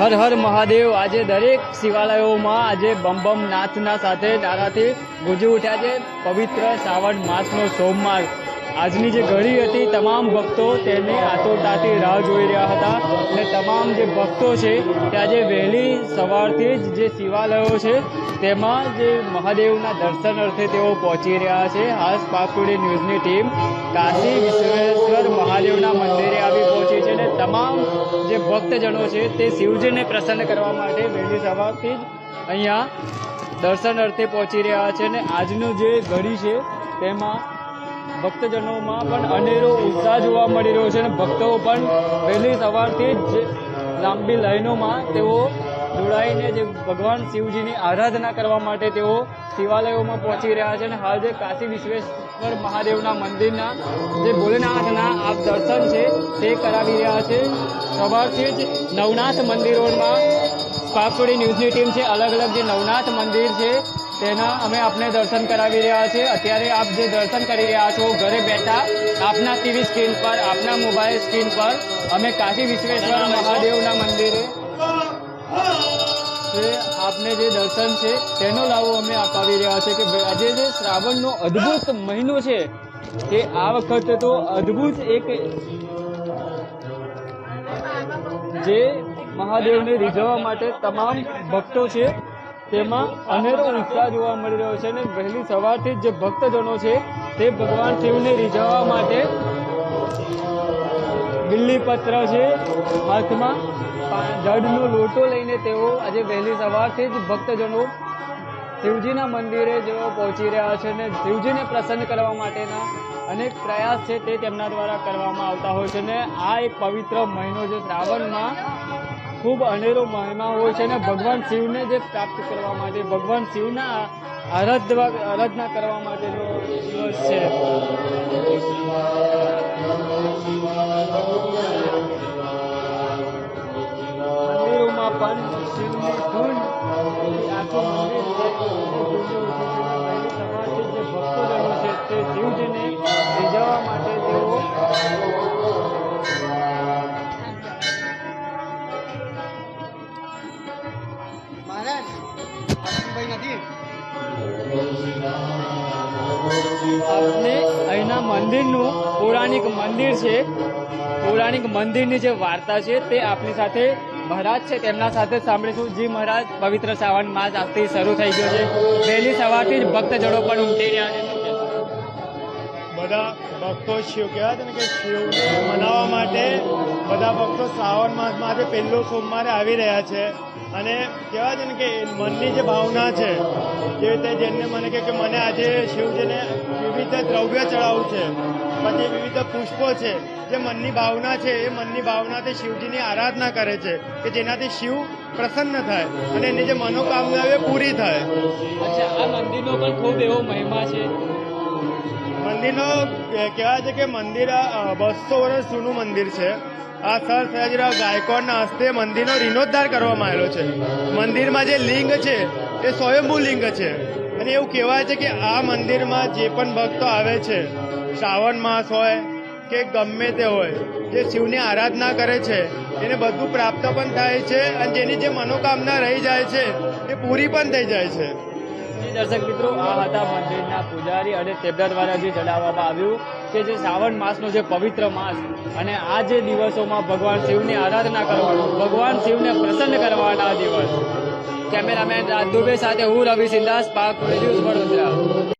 હર હર મહાદેવ. આજે દરેક શિવાલયોમાં આજે બમ બમ નાથના સાથે નારાથી ગુંજી ઉઠ્યા છે. પવિત્ર શ્રાવણ માસનો સોમવાર. આજની જે ઘડી હતી, તમામ ભક્તો તેને આતોટાથી રાહ જોઈ રહ્યા હતા અને તમામ જે ભક્તો છે તે આજે વહેલી સવારથી જ જે શિવાલયો છે, તેમાં જે મહાદેવના દર્શન અર્થે તેઓ પહોંચી રહ્યા છે. હાસ પાકુડી ન્યૂઝની ટીમ કાશી વિશ્વેશ્વર મહાદેવના મંદિરે આવી પહોંચી છે અને તમામ જે ભક્તજનો છે તે શિવજીને પ્રસન્ન કરવા માટે વહેલી સવારથી જ અહીંયા દર્શન અર્થે પહોંચી રહ્યા છે અને આજનું જે ઘડી છે તેમાં ભક્તજનોમાં પણ અનેરો ઉત્સાહ જોવા મળી રહ્યો છે અને ભક્તો પણ વહેલી સવારથી જ લાંબી લાઈનોમાં તેઓ જોડાઈને જે ભગવાન શિવજીની આરાધના કરવા માટે તેઓ શિવાલયોમાં પહોંચી રહ્યા છે અને હાલ જે કાશી વિશ્વેશ્વર મહાદેવના મંદિરના જે ભોલેનાથના આ દર્શન છે તે કરાવી રહ્યા છે. સવારથી જ નવનાથ મંદિરોમાં પાપડી ન્યૂઝની ટીમ છે. અલગ અલગ જે નવનાથ મંદિર છે તેના અમે આપને દર્શન કરાવી રહ્યા છીએ. અત્યારે આપ જે દર્શન કરી રહ્યા છો ઘરે બેઠા આપના ટીવી સ્ક્રીન પર આપના મોબાઈલ સ્ક્રીન પર અમે કાશી વિશ્વેશ્વર મહાદેવના મંદિરે જે આપને જે દર્શન છે તેનો લાવો અમે અપાવી રહ્યા છે કે આજે જે શ્રાવણનો અદ્ભુત મહિનો છે એ આ વખતે તો અદ્ભુત એક જે મહાદેવને રીઝવવા માટે તમામ ભક્તો છે તેમાં અનેરો ઉત્સાહ જોવા મળી રહ્યો છે અને વહેલી સવારથી જ ભક્તજનો છે તે ભગવાન શિવને રીઝવવા માટે બિલ્લીપત્ર છે, હાથમાં જડનો લોટો લઈને તેઓ આજે વહેલી સવારથી જ ભક્તજનો શિવજીના મંદિરે જેઓ પહોંચી રહ્યા છે અને શિવજીને પ્રસન્ન કરવા માટેના અનેક પ્રયાસ છે તે તેમના દ્વારા કરવામાં આવતા હોય છે અને આ એક પવિત્ર મહિનો જે શ્રાવણમાં. ખૂબ અનેરો મહિમા હોય છે અને ભગવાન શિવને જે પ્રાપ્ત કરવા માટે, ભગવાન શિવના આરાધવા, આરાધના કરવા માટેનો દિવસ છે. મંદિરોમાં પણ શિવની ધૂન આખું મંદિર આપને અહીંના મંદિરનું પૌરાણિક મંદિર છે. પૌરાણિક મંદિરની જે વાર્તા છે તે આપની સાથે મહારાજ છે. તેમના સાથે સાંભળીશું. જી મહારાજ પવિત્ર શ્રાવણ માસ આજથી શરૂ થઈ ગયો છે. વહેલી સવારથી જ ભક્તજનો પણ ઉમટી રહ્યા છે. બધા ભક્તો શિવ કહેવાય છે ને કે શિવને મનાવવા માટે બધા ભક્તો શ્રાવણ માસમાં માટે પહેલો સોમવારે આવી રહ્યા છે. અને કહેવાય છે ને કે મનની જે ભાવના છે, જે રીતે જેમને મને કહે કે મને આજે શિવજીને વિવિધ દ્રવ્ય ચડાવવું છે, પછી વિવિધ પુષ્પો છે, જે મનની ભાવના છે, એ મનની ભાવનાથી શિવજીની આરાધના કરે છે, કે જેનાથી શિવ પ્રસન્ન થાય અને એની જે મનોકામના એ પૂરી થાય. અચ્છા, આ મંદિરનો પણ ખૂબ એવો મહિમા છે. મંદિરનો કહેવાય છે કે મંદિર બસો વર્ષ જૂનું મંદિર છે. આ સર સયાજીરાવ ગાયકવાડના હસ્તે મંદિરનો રિનોદ્ધાર કરવામાં આવેલો છે. મંદિરમાં જે લિંગ છે, એ સ્વયંભૂ લિંગ છે. અને એવું કહેવાય છે કે આ મંદિરમાં જે પણ ભક્તો આવે છે, શ્રાવણ માસ હોય કે ગમે તે હોય, જે શિવની આરાધના કરે છે, એને બધું પ્રાપ્ત પણ થાય છે અને જેની જે મનોકામના રહી જાય છે, એ પૂરી પણ થઈ જાય છે. દર્શક મિત્રો, આ હતા મંદિરના પૂજારી અને તેમના દ્વારા જે જણાવવામાં આવ્યું કે જે શ્રાવણ માસનો જે પવિત્ર માસ અને આ જે દિવસોમાં ભગવાન શિવની આરાધના કરવાનો, ભગવાન શિવને પ્રસન્ન કરવાના દિવસ. કેમેરામેન દુબે સાથે હું રવિ સિંદાસ, પાક ન્યૂઝ વડોદરા.